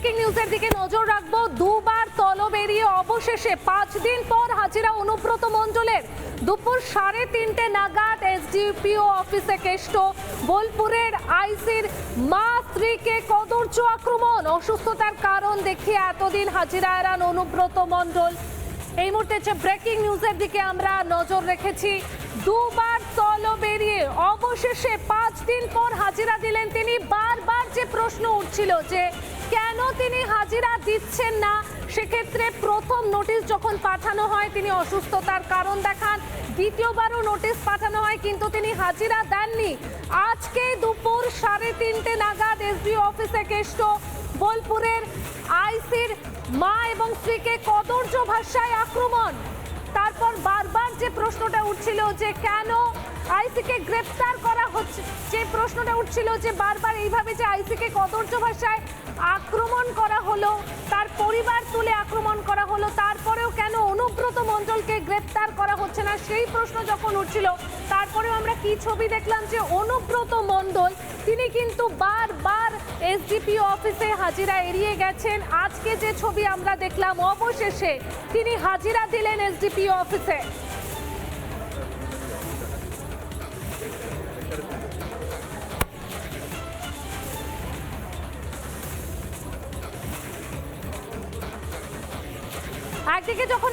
Breaking নিউজের দিকে নজর রাখব। দুবার তল বেরিয়ে অবশেষে পাঁচ দিন পর হাজিরা অনুব্রত মণ্ডলের। দুপুর সাড়ে তিনটে নাগাদ এসডিপিও অফিসে কেষ্ট। বোলপুরের আইসির মা স্ত্রীকে কদর্য আক্রমণ। অসুস্থতার কারণ দেখিয়ে এতদিন হাজিরা এড়ান অনুব্রত মণ্ডল। এই মুহূর্তে হচ্ছে ব্রেকিং নিউজের দিকে আমরা নজর রেখেছি, দুবার তল বেরিয়ে অবশেষে পাঁচ দিন পর হাজিরা দিলেন তিনি। বারবার যে প্রশ্ন উঠছিল যে কেন তিনি হাজিরা দিচ্ছেন না? সেক্ষেত্রে প্রথম নোটিশ যখন পাঠানো হয়, তিনি অসুস্থতার কারণ দেখান। দ্বিতীয়বারও নোটিশ পাঠানো হয়, কিন্তু তিনি হাজিরা দেননি। আজকে দুপুর সাড়ে তিনটে নাগাদ এসডি অফিসে কেষ্ট। বোলপুরের আইসির মা এবং স্ত্রীকে কদর্য ভাষায় আক্রমণ। তারপর বারবার যে প্রশ্নটা উঠছিল যে কেন আইসিকে গ্রেপ্তার করা হচ্ছে, যে প্রশ্নটা উঠছিল যে বারবার এইভাবে যে আইসিকে কদর্য ভাষায় আক্রমণ করা হলো, তার পরিবার তুলে আক্রমণ করা হলো, তারপরেও কেন অনুব্রত মণ্ডলকে গ্রেপ্তার করা হচ্ছে না, সেই প্রশ্ন যখন উঠছিল তারপরেও আমরা কি ছবি দেখলাম যে অনুব্রত মণ্ডল, তিনি কিন্তু বারবার এসডিপিও অফিসে হাজিরা এড়িয়ে গেছেন। আজকে যে ছবি আমরা দেখলাম, অবশেষে তিনি হাজিরা দিলেন এসডিপিও অফিসে একদিকে যখন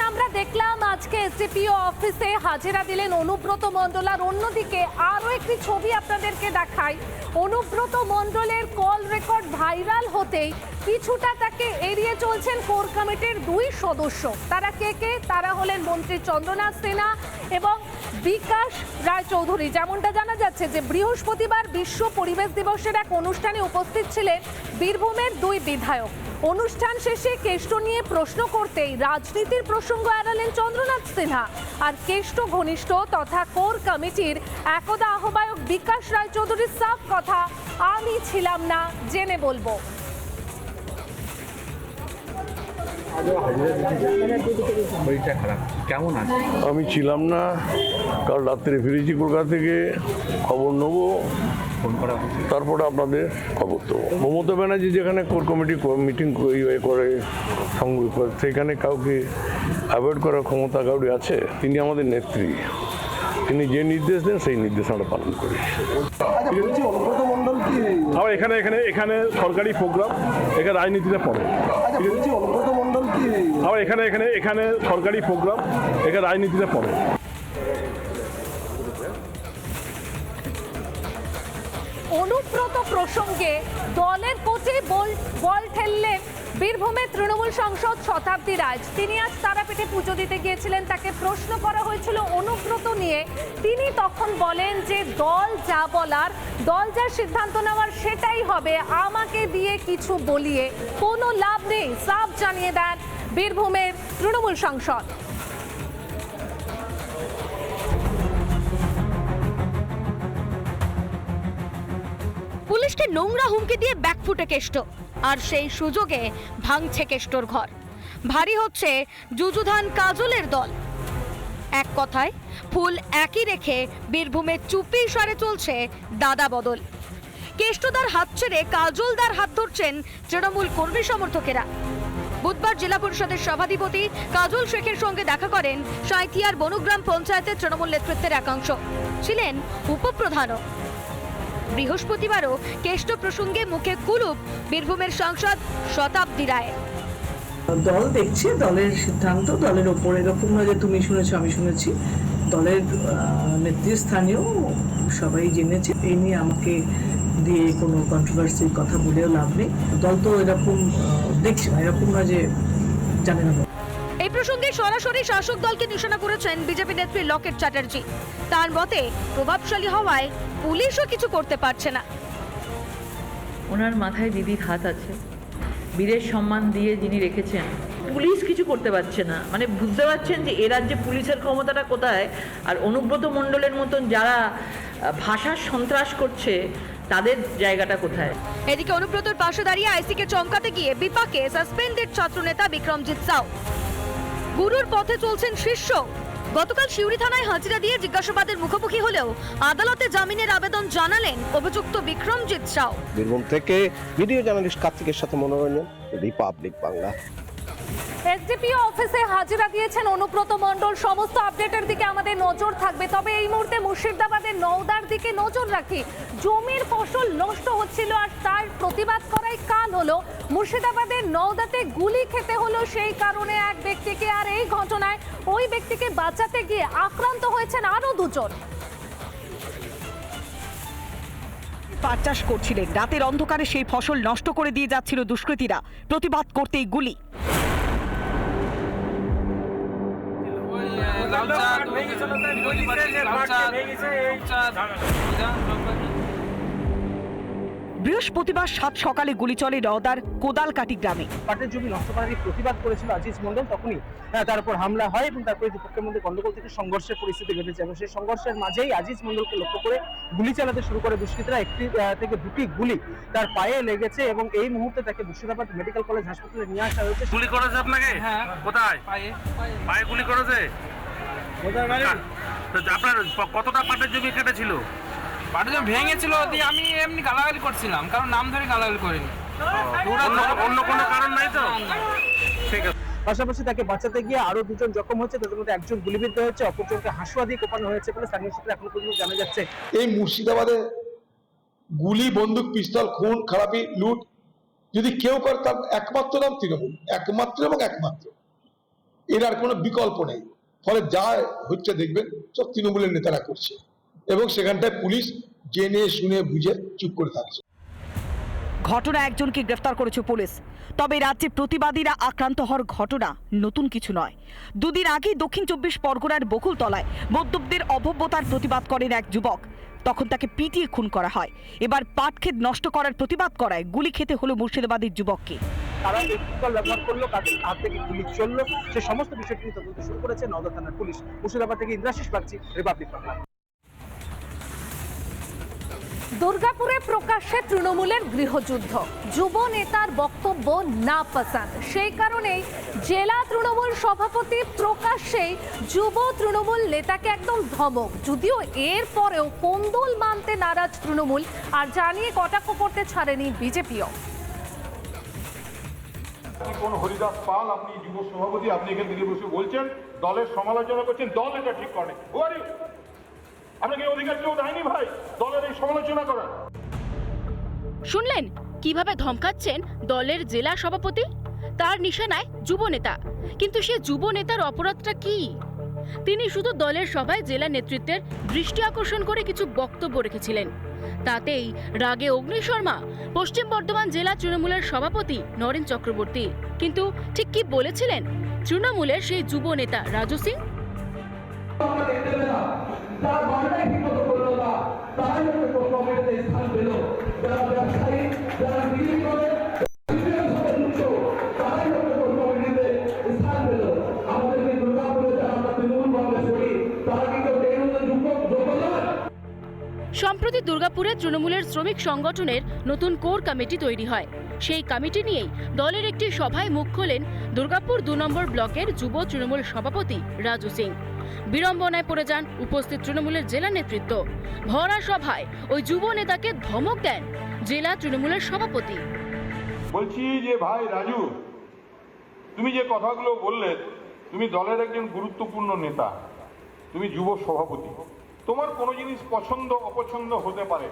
দেখলাম আজকে এসডিপিও অফিসে হাজিরা দিলেন অনুব্রত মণ্ডল আর অন্যদিকে আরও একটি ছবি আপনাদেরকে দেখাই। অনুব্রত মণ্ডলের কল রেকর্ড ভাইরাল হতেই কিছুটা তাকে এড়িয়ে চলছেন কোর কমিটির দুই সদস্য। তারা কে কে? তারা হলেন মন্ত্রী চন্দ্রনাথ সিনহা এবং বিকাশ রায়চৌধুরী। যেমনটা জানা যাচ্ছে যে, বৃহস্পতিবার বিশ্ব পরিবেশ দিবসের এক অনুষ্ঠানে উপস্থিত ছিলেন বীরভূমের দুই বিধায়ক। অনুষ্ঠান শেষে কেষ্ট নিয়ে প্রশ্ন করতেই রাজনীতির প্রসঙ্গ এড়ালেন চন্দ্রনাথ সিনহা। আর কেষ্ট ঘনিষ্ঠ তথা কোর কমিটির একদা আহ্বায়ক বিকাশ রায়চৌধুরীর সাফ কথা আমি ছিলাম না জেনে বলব। আমি ছিলাম না কাল রাত্রে ফিরেছি কলকাতা থেকে খবর নেব। তারপরে আপনাদের খবর দেবো। মমতা ব্যানার্জি যেখানে কোর কমিটি মিটিং করে করে সেখানে কাউকে অ্যাভয়েড করার ক্ষমতা কাউরি আছে? তিনি আমাদের নেত্রী। তিনি যে নির্দেশ দেন সেই নির্দেশ আমরা পালন করি। আচ্ছা আবার এখানে এখানে এখানে সরকারি প্রোগ্রাম এখানে রাজনীতিতে পড়ে। আচ্ছা আবার এখানে এখানে এখানে সরকারি প্রোগ্রাম এখানে রাজনীতিতে পড়ে। অনুব্রত প্রসঙ্গে দলের কোচে বল বল ঠেললেন বীরভূমের তৃণমূল সংসদ শতাব্দী রাজ। তিনি আজ তারাপীঠে পুজো দিতে গিয়েছিলেন। তাকে প্রশ্ন করা হয়েছিল অনুব্রত নিয়ে। তিনি তখন বলেন যে, দল যা বলার, দল যা সিদ্ধান্ত নেওয়ার সেটাই হবে। আমাকে দিয়ে কিছু বলিয়ে কোনো লাভ নেই। সাফ জানিয়ে দেন বীরভূমের তৃণমূল সংসদ। পুলিশকে নোংরা হুমকি দিয়ে ব্যাকফুটে কেষ্ট। আর সেই সুযোগে ভাঙছে কেষ্টর ঘর। ভারী হচ্ছে যুযুধান কাজলের দল। এক কথায়, ফুল একই রেখে বীরভূমে চুপি সরে চলছে দাদা বদল। কেষ্টদার হাত ছেড়ে কাজলদার হাত ধরছেন তৃণমূল কর্মী সমর্থকেরা। বুধবার জেলা পরিষদের সভাধিপতি কাজল শেখের সঙ্গে দেখা করেন সাঁইথিয়ার বনগ্রাম পঞ্চায়েতের তৃণমূল নেতৃত্বের একাংশ। ছিলেন উপপ্রধানও। বৃহস্পতিবারও কেষ্ট প্রসঙ্গে মুখে কুলুপ, বীরভূমের সাংসদ শতাব্দী রায়। দল দেখছে, দলের সিদ্ধান্ত, দলের ওপর এরকম নয় যে তুমি শুনেছো, আমি শুনেছি। দলের নেতৃস্থানীয় সবাই জেনেছে। এই নিয়ে আমাকে দিয়ে কোনো কন্ট্রোভার্সির কথা বলেও লাভ নেই। দল তো এরকম দেখছে এরকম নয় যে জানে না প্রসঙ্গে সরাসরি শাসক দলকে নিশানা করেছেন বিজেপি নেত্রী লকেট চ্যাটার্জি। তার মতে প্রভাবশালী হওয়ায় পুলিশও কিছু করতে পারছে না। ওনার মাথায় দিদির হাত আছে। বীরের সম্মান দিয়ে যিনি রেখেছেন পুলিশ কিছু করতে পারছে না। মানে বুঝতে পারছেন যে এ রাজ্যে পুলিশের ক্ষমতাটা কোথায়? আর অনুব্রত মণ্ডলের মতন যারা ভাষার সন্ত্রাস করছে তাদের জায়গাটা কোথায়? এদিকে অনুব্রতর পাশে দাঁড়িয়ে আইসিকে চমকাতে গিয়ে বিপাকে সাসপেন্ডেড ছাত্রনেতা বিক্রমজিৎ সাউ। গুরুর পথে চলছেন শিষ্য। গতকাল সিউড়ি থানায় হাজিরা দিয়ে জিজ্ঞাসাবাদের মুখোমুখি হলেও আদালতে জামিনের আবেদন জানালেন অভিযুক্ত বিক্রমজিৎ সাউ। বীরভূম থেকে ভিডিও জার্নালিস্ট কার্তিকের সাথে মনোরঞ্জন রিপাবলিক বাংলা। এসডিপিও অফিসে হাজিরা দিয়েছেন অনুব্রত মণ্ডল। সমস্ত আপডেটের দিকে আমাদের নজর থাকবে। তবে এই মুহূর্তে মুর্শিদাবাদের নওদার দিকে নজর রাখি। জমির ফসল নষ্ট হচ্ছিল আর তার প্রতিবাদ করাই কাল হলো। মুর্শিদাবাদের নওদাতে গুলি খেতে হলো সেই কারণে এক ব্যক্তিকে আর এই ঘটনায় ওই ব্যক্তিকে বাঁচাতে গিয়ে আক্রান্ত হয়েছেন আরও দুজন। পাট চাষ করছিলেন। রাতের অন্ধকারে সেই ফসল নষ্ট করে দিয়ে যাচ্ছিল দুষ্কৃতীরা। প্রতিবাদ করতেই গুলি। বৃহস্পতিবার সাত সকালে গুলি চলে নওদার কোদালকাটি গ্রামে। পাটের জমি নষ্ট করার প্রতিবাদ করেছিল আজিজ মন্ডল তখনই তার উপর হামলা হয় এবং তারপরে দুপক্ষের মধ্যে গন্ডগোল থেকে সংঘর্ষের পরিস্থিতি ঘটেছে এবং সেই সংঘর্ষের মাঝেই আজিজ মন্ডলকে লক্ষ্য করে গুলি চালাতে শুরু করে দুষ্কৃতীরা। একটি থেকে দুটি গুলি তার পায়ে লেগেছে এবং এই মুহূর্তে তাকে মুর্শিদাবাদ মেডিকেল কলেজ হাসপাতালে নিয়ে আসা হয়েছে। গুলি করেছে আপনাকে? হ্যাঁ। কোথায়? পায়ে। পায়ে গুলি করেছে? আপনার কতটা পাটের জমি কেটেছিল পাটা যখন ভেঙেছিল দিয়ে আমি এমনি গালাগালি করছিলাম কারণ নাম ধরে গালাগালি করিনি। অন্য অন্য কোনো কারণ নাই তো? ঠিক আছে। পাশাপাশি তাকে বাঁচাতে গিয়ে আরও দুজন জখম হয়েছে তাদের মধ্যে একজন গুলিবিদ্ধ হয়েছে অপরজনকে হাসুয়া দিয়ে কোপানো হয়েছে বলে স্থানীয় সূত্রে এখনও পর্যন্ত জানা যাচ্ছে। এই মুর্শিদাবাদে গুলি বন্দুক পিস্তল খুন খারাপি লুট যদি কেউ করে তার একমাত্র নাম তৃণমূল একমাত্র এবং একমাত্র। এর আর কোনো বিকল্প নেই। ফলে যা হচ্ছে দেখবেন, সব তৃণমূলের নেতারা করছে। এবং সেখানটায় পুলিশ জেনে, শুনে, বুঝে চুপ করে থাকছে। ঘটনা একজনকে গ্রেফতার করেছে পুলিশ। তবে রাজ্যে প্রতিবাদীরা আক্রান্ত হওয়ার ঘটনা নতুন কিছু নয়। দুদিন আগেই দক্ষিণ চব্বিশ পরগনার বকুলতলায় মদ্যপদের অভব্যতার প্রতিবাদ করেন এক যুবক। তখন তাকে পিটিয়ে খুন করা হয়। এবার পাট ক্ষেত নষ্ট করার প্রতিবাদ করায় গুলি খেতে হলো মুর্শিদাবাদের যুবককে। তারা এই পিস্তল ব্যবহার করল কাদের হাত থেকে গুলি চলল, সে সমস্ত বিষয়টি তদন্ত শুরু করেছে নওদা থানার পুলিশ। মুর্শিদাবাদ থেকে ইন্দ্রাশিস বাগচি রিপাবলিক বাংলা দুর্গাপুরে প্রকাশ্যে তৃণমূলের গৃহযুদ্ধ। যুব নেতার বক্তব্য না পছন্দ সেই কারণেই জেলা তৃণমূল সভাপতি প্রকাশ্যেই যুব তৃণমূল নেতাকে একদম ধমক। যদিও এর পরেও কোন্দল মানতে নারাজ তৃণমূল, আর জানিয়ে কটাক্ষ করতে ছাড়েনি বিজেপিও। কোন হরিদাস পাল, আপনি যুব সভাপতি, আপনি এখান থেকে বসে বলছেন, দলের সমালোচনা করছেন, দল এটা ঠিক করে আপনাকে অধিকার কেউ দেয়নি ভাই? দলের এই সমালোচনা করার। শুনলেন? কীভাবে ধমকাচ্ছেন দলের জেলা সভাপতি? তার নিশানায় যুব নেতা। কিন্তু সে যুব নেতার অপরাধটা কি? তিনি শুধু দলের সভায় জেলা নেতৃত্বের দৃষ্টি আকর্ষণ করে কিছু বক্তব্য রেখেছিলেন। তাতেই রাগে অগ্নি শর্মা, পশ্চিম বর্ধমান জেলা তৃণমূলের সভাপতি নরেন চক্রবর্তী। কিন্তু ঠিক কি বলেছিলেন তৃণমূলের সেই যুব নেতা রাজু সিং? সম্প্রতি দুর্গাপুরে তৃণমূলের শ্রমিক সংগঠনের নতুন কোর কমিটি তৈরি হয়। সেই কমিটি নিয়েই দলের একটি সভায় মুখ খোলেন দুর্গাপুর দু নম্বর ব্লকের যুব তৃণমূল সভাপতি রাজু সিং। বিড়ম্বনায় পড়ে যান উপস্থিত তৃণমূলের জেলা নেতৃত্ব। ভরা সভায় ওই যুব নেতাকে ধমক দেন জেলা তৃণমূলের সভাপতি। বলছি যে ভাই রাজু, তুমি যে কথাগুলো বললে, তুমি দলের একজন গুরুত্বপূর্ণ নেতা, তুমি যুব সভাপতি। তোমার কোনো জিনিস পছন্দ অপছন্দ হতে পারে।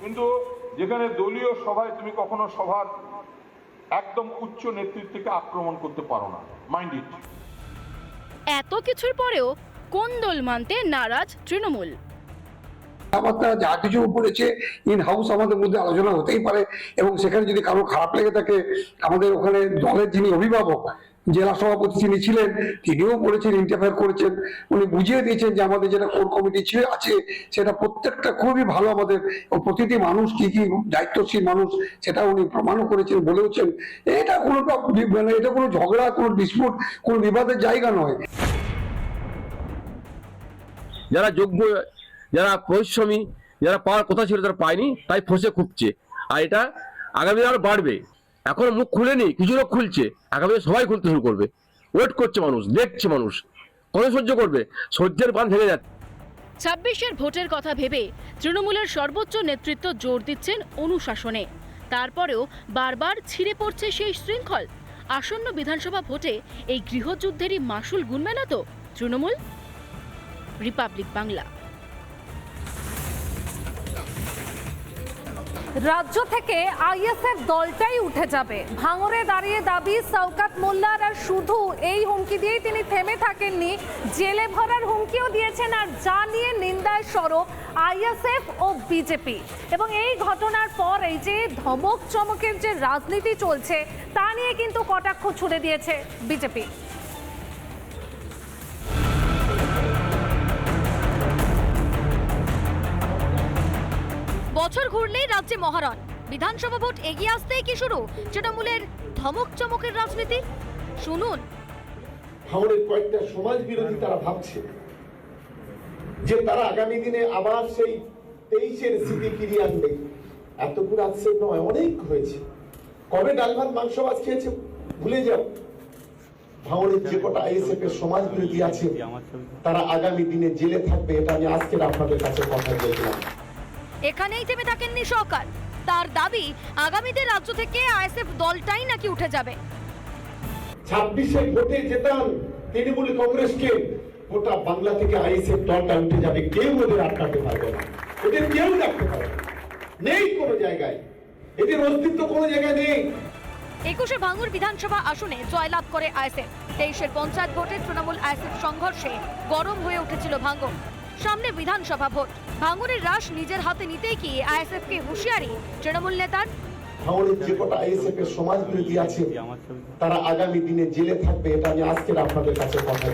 কিন্তু যেখানে দলীয় সভায় তুমি কখনো সভার একদম উচ্চ নেতৃত্বকে আক্রমণ করতে পারো না। মাইন্ড ইট এত কিছুর পরেও কোন দল মানতে নারাজ তৃণমূল? কথাবার্তা যা কিছু পড়েছে ইন হাউস আমাদের মধ্যে আলোচনা হতেই পারে এবং সেখানে যদি কারও খারাপ লেগে থাকে আমাদের ওখানে দলের যিনি অভিভাবক জেলা সভাপতি যিনি ছিলেন, তিনিও বলেছেন ইন্টারফেয়ার করেছেন। উনি বুঝিয়ে দিয়েছেন যে আমাদের যেটা কোর কমিটি ছিল, আছে। সেটা প্রত্যেকটা খুবই ভালো আমাদের। প্রতিটি মানুষ কি কি দায়িত্বশীল মানুষ, সেটা উনি প্রমাণও করেছেন, বলেওছেন। এটা কোনো মানে এটা কোনো ঝগড়া, কোনো ডিসপুট কোনো বিবাদের জায়গা নয়। যারা যোগ্য, যারা পরিশ্রমী, যারা পাওয়ার কথা ছিল তারা পায়নি, তাই ফসে খুঁজছে আর এটা আগামী দিনে আরও বাড়বে। এখনও মুখ খুলেনি, কিছু লোক খুলছে। আগামী সবাই খুলতে শুরু করবে। ওয়েট করছে মানুষ, দেখছে মানুষ। কত সহ্য করবে? সহ্যের বান ভেঙে যাচ্ছে। ছাব্বিশের ভোটের কথা ভেবে তৃণমূলের সর্বোচ্চ নেতৃত্ব জোর দিচ্ছেন অনুশাসনে। তারপরেও বারবার ছিঁড়ে পড়ছে সেই শৃঙ্খল। আসন্ন বিধানসভা ভোটে এই গৃহযুদ্ধেরই মাসুল গুনবে না তো তৃণমূল? রিপাবলিক বাংলা। রাজ্য থেকে আইএসএফ দলটাই উঠে যাবে। ভাঙরে দাঁড়িয়ে দাবি সৌকাত মোল্লার, আর শুধু এই হুমকি দিয়েই তিনি থেমে থাকেননি। জেলে ভরার হুমকিও দিয়েছেন আর যা নিয়ে নিন্দায় সরব আইএসএফ ও বিজেপি। এবং এই ঘটনার পর এই যে ধমক চমকের যে রাজনীতি চলছে, তা নিয়ে কিন্তু কটাক্ষ ছুড়ে দিয়েছে বিজেপি। বছর ঘুরলেই রাজ্যে মহারণ। বিধানসভা ভোট এগিয়ে আসতেই কি শুরু? তৃণমূলের ধমক চমকের রাজনীতি? শুনুন। ভাঙনের কয়েকটা সমাজ বিরোধী তারা ভাবছে যে তারা আগামী দিনে আবার সেই তেইশের স্মৃতি ফিরিয়ে আনবে। এতগুলো আজকে নয়, অনেক হয়েছে। কবে ডাল ভাত মাংস মাছ খেয়েছে, ভুলে যাও। ভাঙনের যে কটা আইএসএফ এর সমাজ বিরোধী আছে, তারা আগামী দিনে জেলে থাকবে, এটা আমি আজকের আপনাদের কাছে কথা বলছিলাম। এখানেই থেমে থাকেননি সরকার। তার দাবি আগামীতে রাজ্য থেকে আইএসএফ দলটাই নাকি উঠে যাবে। ছাব্বিশে ভোটে জেতান তৃণমূল কংগ্রেসকে গোটা বাংলা থেকে আইএসএফ দলটা উঠে যাবে। কেউ ওদের আটকাতে পারবে না। ওদের কেউ রাখতে পারবে নেই কোনো জায়গায়। এদের অস্তিত্ব কোনো জায়গায় নেই। একুশে ভাঙুর বিধানসভা আসনে জয়লাভ করে আইএসএফ। তেইশের পঞ্চায়েত ভোটে তৃণমূল আইএসএফ সংঘর্ষে গরম হয়ে উঠেছিল ভাঙ্গর সামনে বিধানসভা ভোট। ভাঙুরের রাশ নিজের হাতে নিতেই কি আইএসএফ কে হুঁশিয়ারি? তৃণমূল নেতার? ভাঙনের যে কটা আইএসএফ এর সমাজ বিরোধী আছে তারা আগামী দিনে জেলে থাকবে এটা আমি আজকের আপনাদের কাছে কথা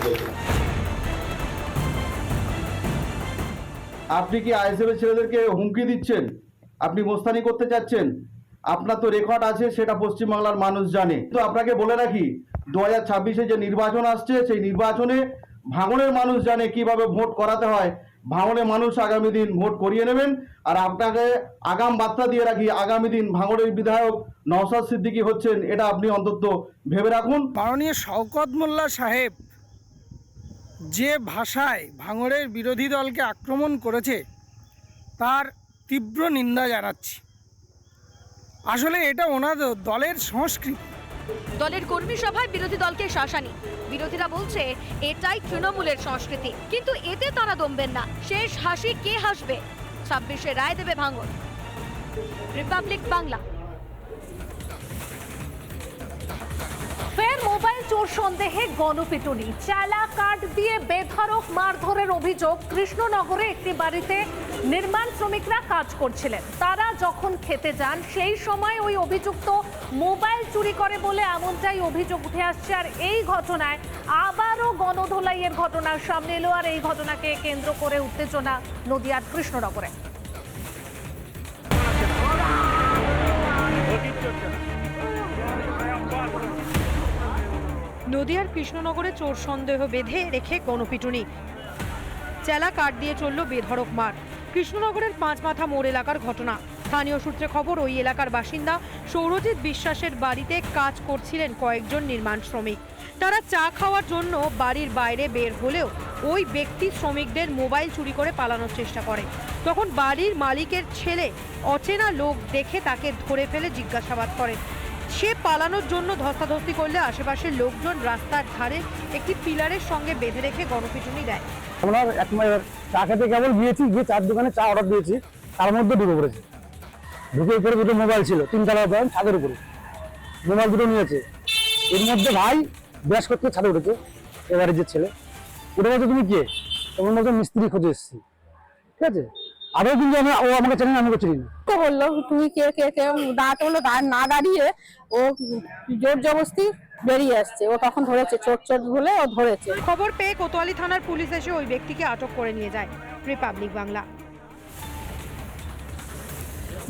আপনি কি আইএসএফ এর ছেলেদেরকে হুমকি দিচ্ছেন? আপনি মোস্তানি করতে চাচ্ছেন? আপনার তো রেকর্ড আছে সেটা পশ্চিমবাংলার মানুষ জানে। তো আপনাকে বলে রাখি দু হাজার ছাব্বিশে যে নির্বাচন আসছে সেই নির্বাচনে ভাঙনের মানুষ জানে কীভাবে ভোট করাতে হয় ভাঙনের মানুষ আগামী দিন ভোট করিয়ে নেবেন। আর আপনাকে আগাম বার্তা দিয়ে রাখি, আগামী দিন ভাঙনের বিধায়ক নওসাদ সিদ্দিকী হচ্ছেন, এটা আপনি অন্তত ভেবে রাখুন। মাননীয় শওকত মোল্লা সাহেব যে ভাষায় ভাঙড়ের বিরোধী দলকে আক্রমণ করেছে, তার তীব্র নিন্দা জানাচ্ছি। আসলে এটা ওনাদের দলের সংস্কৃতি। দলের কর্মী সভায় বিরোধী দলকে শাসানি। বিরোধীরা বলছে, এটাই তৃণমূলের সংস্কৃতি। কিন্তু এতে তারা দমবেন না। শেষ হাসি কে হাসবে? ছাব্বিশে রায় দেবে ভাঙন। রিপাবলিক বাংলা। ফের মোবাইল চোর সন্দেহে গণপিটুনি। চালা কার্ড দিয়ে বেধড়ক, মারধরের অভিযোগ কৃষ্ণনগরে একটি বাড়িতে নির্মাণ শ্রমিকরা কাজ করছিলেন। তারা যখন খেতে যান, সেই সময় ওই অভিযুক্ত মোবাইল চুরি করে বলে এমনটাই অভিযোগ উঠে আসছে। আর এই ঘটনায় আবারও গণধোলাইয়ের ঘটনা সামনে এলো। আর এই ঘটনাকে কেন্দ্র করে উত্তেজনা নদিয়ার কৃষ্ণনগরে। নদিয়ার কৃষ্ণনগরে চোর সন্দেহ বেঁধে রেখে গণপিটুনি। চেলা কাঠ দিয়ে চলল বেধড়ক মার কৃষ্ণনগরের পাঁচ মাথা মোড় এলাকার ঘটনা। স্থানীয় সূত্রে খবর, ওই এলাকার বাসিন্দা সৌরজিৎ বিশ্বাসের বাড়িতে কাজ করছিলেন কয়েকজন নির্মাণ শ্রমিক। তারা চা খাওয়ার জন্য বাড়ির বাইরে বের হলেও ওই ব্যক্তি শ্রমিকদের মোবাইল চুরি করে পালানোর চেষ্টা করে। তখন বাড়ির মালিকের ছেলে অচেনা লোক দেখে তাকে ধরে ফেলে জিজ্ঞাসাবাদ করে সে পালানোর জন্য ধস্তাধস্তি করলে আশেপাশের লোকজন রাস্তার ধারে একটি পিলারের সঙ্গে বেঁধে রেখে গণপিটুনি দেয়। আমরা এক চা খেতে কেবল গিয়েছি গিয়ে চার দোকানে চা অর্ডার দিয়েছি, তার মধ্যে ঢুকে পড়েছে। ঢুকে উপরে দুটো মোবাইল ছিল তিনতলা দোকান ছাদের উপরে। মোবাইল দুটো নিয়েছে। এর মধ্যে ভাই ব্যাস করতে ছাদে উঠেছে, এবারে যে ছেলে। উঠে বলছে, তুমি কে? তখন বলছে, মিস্ত্রি খুঁজে এসেছি। ঠিক আছে? আরও কিন্তু আমি ও আমাকে চেনে না আমাকে চিনি না তো বলল তুই কে কে কে? দাঁড়াতে বলল দাঁড় না দাঁড়িয়ে ও জোর জবস্তি বেরিয়ে আসছে। ও তখন ধরেছে চোট চোট বলে ও ধরেছে। খবর পেয়ে কোতোয়ালি থানার পুলিশ এসে ওই ব্যক্তিকে আটক করে নিয়ে যায় রিপাবলিক বাংলা।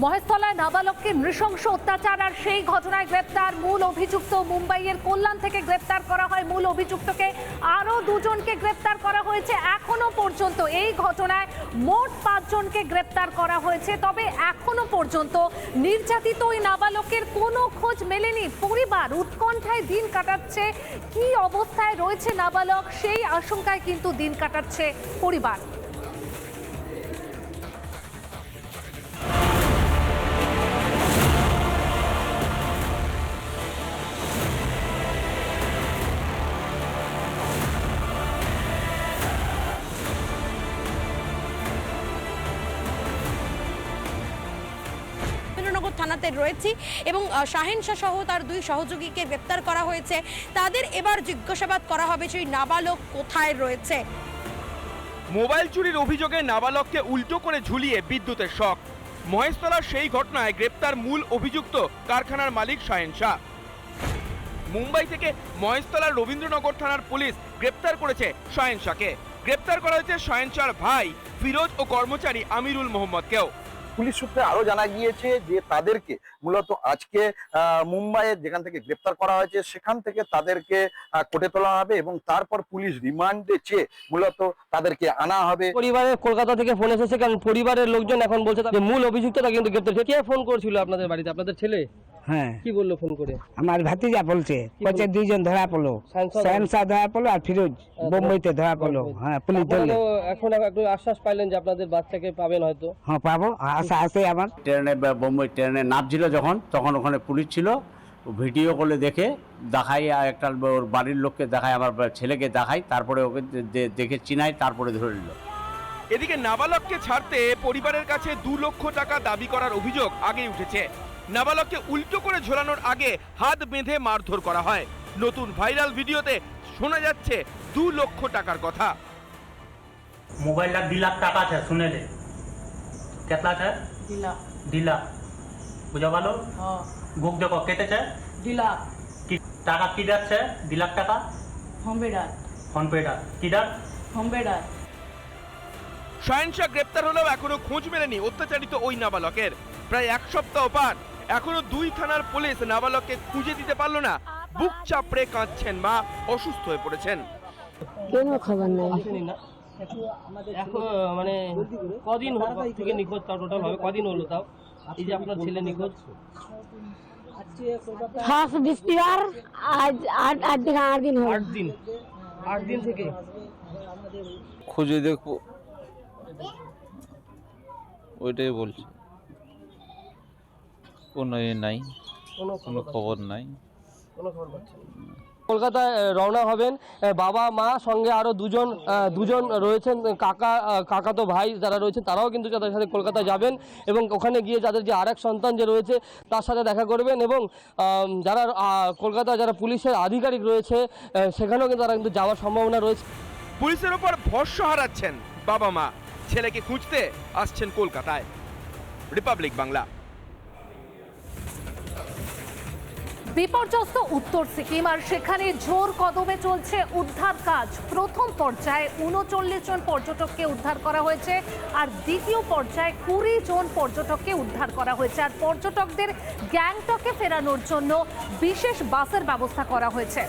মহেশতলায় নাবালককে নৃশংস অত্যাচার আর সেই ঘটনায় গ্রেপ্তার মূল অভিযুক্ত মুম্বাইয়ের কল্যাণ থেকে গ্রেপ্তার করা হয়। মূল অভিযুক্তকে আরও দুজনকে গ্রেপ্তার করা হয়েছে এখনও পর্যন্ত। এই ঘটনায় মোট পাঁচজনকে গ্রেপ্তার করা হয়েছে। তবে এখনও পর্যন্ত নির্যাতিত ওই নাবালকের কোনো খোঁজ মেলেনি। পরিবার উৎকণ্ঠায় দিন কাটাচ্ছে। কি অবস্থায় রয়েছে নাবালক? সেই আশঙ্কায় কিন্তু দিন কাটাচ্ছে পরিবার। রয়েছি এবং শাহেন শাহ সহ তার দুই সহযোগীকে গ্রেপ্তার করা হয়েছে। তাদের এবার জিজ্ঞাসাবাদ করা হবে সেই নাবালক কোথায় রয়েছে। মোবাইল চুরির অভিযোগে নাবালককে উল্টো করে ঝুলিয়ে বিদ্যুতের শক। মহেশতলার সেই ঘটনায় গ্রেপ্তার মূল অভিযুক্ত কারখানার মালিক শাহেন শাহ। মুম্বাই থেকে মহেশতলার রবীন্দ্রনগর থানার পুলিশ গ্রেপ্তার করেছে শাহেন শাহকে। গ্রেপ্তার করা হয়েছে শাহেন শাহর ভাই ফিরোজ ও কর্মচারী আমিরুল মোহাম্মদকেও। পুলিশ সূত্রে আরও জানা গিয়েছে যে তাদেরকে মূলত আজকে আহ, মুম্বাইয়ে যেখান থেকে গ্রেপ্তার করা হয়েছে সেখান থেকে তাদেরকে কোটে তোলা হবে এবং তারপর পুলিশ রিমান্ডে চেয়ে মূলত তাদেরকে আনা হবে। পরিবারের কলকাতা থেকে ফোন এসেছে কারণ পরিবারের লোকজন এখন বলছে মূল অভিযুক্তটা কিন্তু গ্রেপ্তার কে ফোন করছিল আপনাদের বাড়িতে? আপনাদের ছেলে? হ্যাঁ। কি বলল ফোন করে? আমার ভাতিজা বলছে বলছে দুইজন ধরা পড়ল? শামসা ধরা পড়ল আর ফিরোজ বোম্বাইতে ধরা পড়ল। হ্যাঁ পুলিশ ধরলো। এখন একটু আশ্বাস পাইলেন যে আপনাদের বাচ্চাকে পাবেন হয়তো। হ্যাঁ পাবো। আশা আছে আমার। ট্রেনে বোম্বাই ট্রেনে নামছিল যখন তখন ওখানে পুলিশ ছিল। ভিডিও করলে দেখে দেখাই আর একটা ওর বাড়ির লোককে দেখায় আমার ছেলেকে দেখাই তারপরে ওকে দেখে চিনাই তারপরে ধরে নিল। এদিকে নাবালককে ছাড়তে পরিবারের কাছে দু লক্ষ টাকা দাবি করার অভিযোগ আগেই উঠেছে। নাবালককে উল্টো করে ঝোলানোর আগে হাত বেঁধে মারধর করা হয়। নতুন ভাইরাল ভিডিওতে শোনা যাচ্ছে দু লক্ষ টাকার কথা। দেখো কেটে টাকা কি লাখ টাকা? কি ডাক গ্রেপ্তার হলেও এখনও খোঁজ মেলেনি অত্যাচারিত ওই নাবালকের। প্রায় এক সপ্তাহ পার এখনও দুই থানার পুলিশ নাবালককে খুঁজে দিতে পারল না। বুক চাপড়ে কাঁদছেন মা অসুস্থ হয়ে পড়েছেন। কেন খবর নেই। না। এখন মানে কদিন হলো থেকে নিখোঁজ তাও টোটাল হবে কদিন হলো তাও? এই যে আপনার ছেলে নিখোঁজ। ফার্স্ট বৃষ্টিবার আজ আট আট দিন আট দিন আট দিন। আট দিন থেকে? খুঁজে দেখব। ওইটাই বলছি। কোনো এ নাই কোনো কোনো খবর নাই। কোনো খবর পাচ্ছেন কলকাতায় রওনা হবেন বাবা মা সঙ্গে আরও দুজন দুজন রয়েছেন কাকা আহ, কাকাতো ভাই যারা রয়েছেন তারাও কিন্তু তাদের সাথে কলকাতায় যাবেন এবং ওখানে গিয়ে যাদের যে আরেক সন্তান যে রয়েছে তার সাথে দেখা করবেন এবং যারা আহ, কলকাতায় যারা পুলিশের আধিকারিক রয়েছে সেখানেও কিন্তু তারা কিন্তু যাওয়ার সম্ভাবনা রয়েছে। পুলিশের ওপর ভরসা হারাচ্ছেন বাবা মা ছেলেকে খুঁজতে আসছেন কলকাতায়। রিপাবলিক বাংলা। বিপর্যস্ত উত্তর সিকিম, আর সেখানে জোর কদমে চলছে উদ্ধার কাজ। প্রথম পর্যায়ে উনচল্লিশ জন পর্যটককে উদ্ধার করা হয়েছে, আর দ্বিতীয় পর্যায়ে কুড়ি জন পর্যটককে উদ্ধার করা হয়েছে। আর পর্যটকদের গ্যাংটকে ফেরানোর জন্য বিশেষ বাসের ব্যবস্থা করা হয়েছে।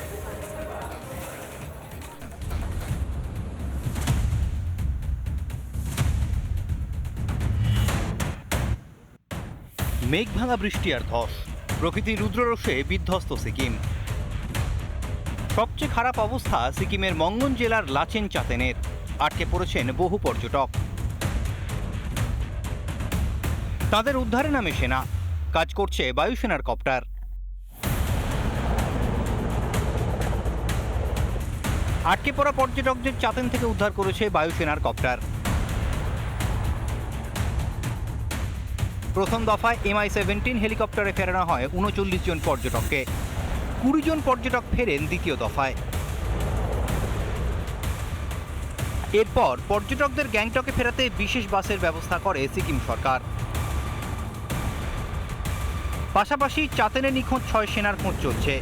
মেঘভাঙা বৃষ্টি আর ধস। প্রকৃতির রুদ্ররোষে বিধ্বস্ত সিকিম। সবচেয়ে খারাপ অবস্থা সিকিমের মঙ্গন জেলার লাচেন চাতেনের আটকে পড়েছেন বহু পর্যটক। তাদের উদ্ধারে নামে সেনা। কাজ করছে বায়ুসেনার কপ্টার। আটকে পড়া পর্যটকদের চাতেন থেকে উদ্ধার করেছে বায়ুসেনার কপ্টার। প্রথম দফায় এমআই সেভেন্টিন হেলিকপ্টারে ফেরানো হয় উনচল্লিশ জন পর্যটককে। কুড়ি জন পর্যটক ফেরেন দ্বিতীয় দফায়। এরপর পর্যটকদের গ্যাংটকে ফেরাতে বিশেষ বাসের ব্যবস্থা করে সিকিম সরকার। পাশাপাশি চাতেনে নিখোঁজ ছয় সেনার খোঁজ চলছে।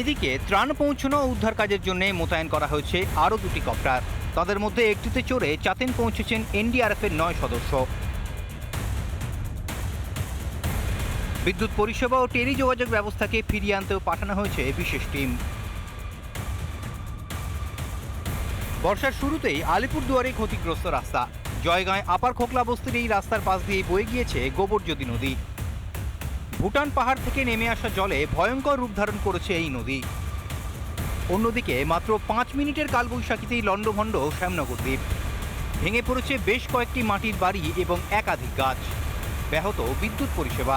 এদিকে ত্রাণ পৌঁছানো ও উদ্ধার কাজের জন্য মোতায়েন করা হয়েছে আরও দুটি কপ্টার। তাদের মধ্যে একটিতে চড়ে চাতেন পৌঁছেছেন এনডিআরএফের নয় সদস্য। বিদ্যুৎ পরিষেবা ও টেলি যোগাযোগ ব্যবস্থাকে ফিরিয়ে আনতেও পাঠানো হয়েছে বিশেষ টিম। বর্ষার শুরুতেই আলিপুরদুয়ারে ক্ষতিগ্রস্ত রাস্তা। জয়গাঁয় আপার খোকলা বস্তির এই রাস্তার পাশ দিয়ে বয়ে গিয়েছে গোবরজ্যোতি নদী। ভুটান পাহাড় থেকে নেমে আসা জলে ভয়ঙ্কর রূপ ধারণ করেছে এই নদী। অন্যদিকে মাত্র পাঁচ মিনিটের কালবৈশাখীতেই লণ্ডভণ্ড শ্যামনগর দ্বীপ। ভেঙে পড়েছে বেশ কয়েকটি মাটির বাড়ি এবং একাধিক গাছ। ব্যাহত বিদ্যুৎ পরিষেবা।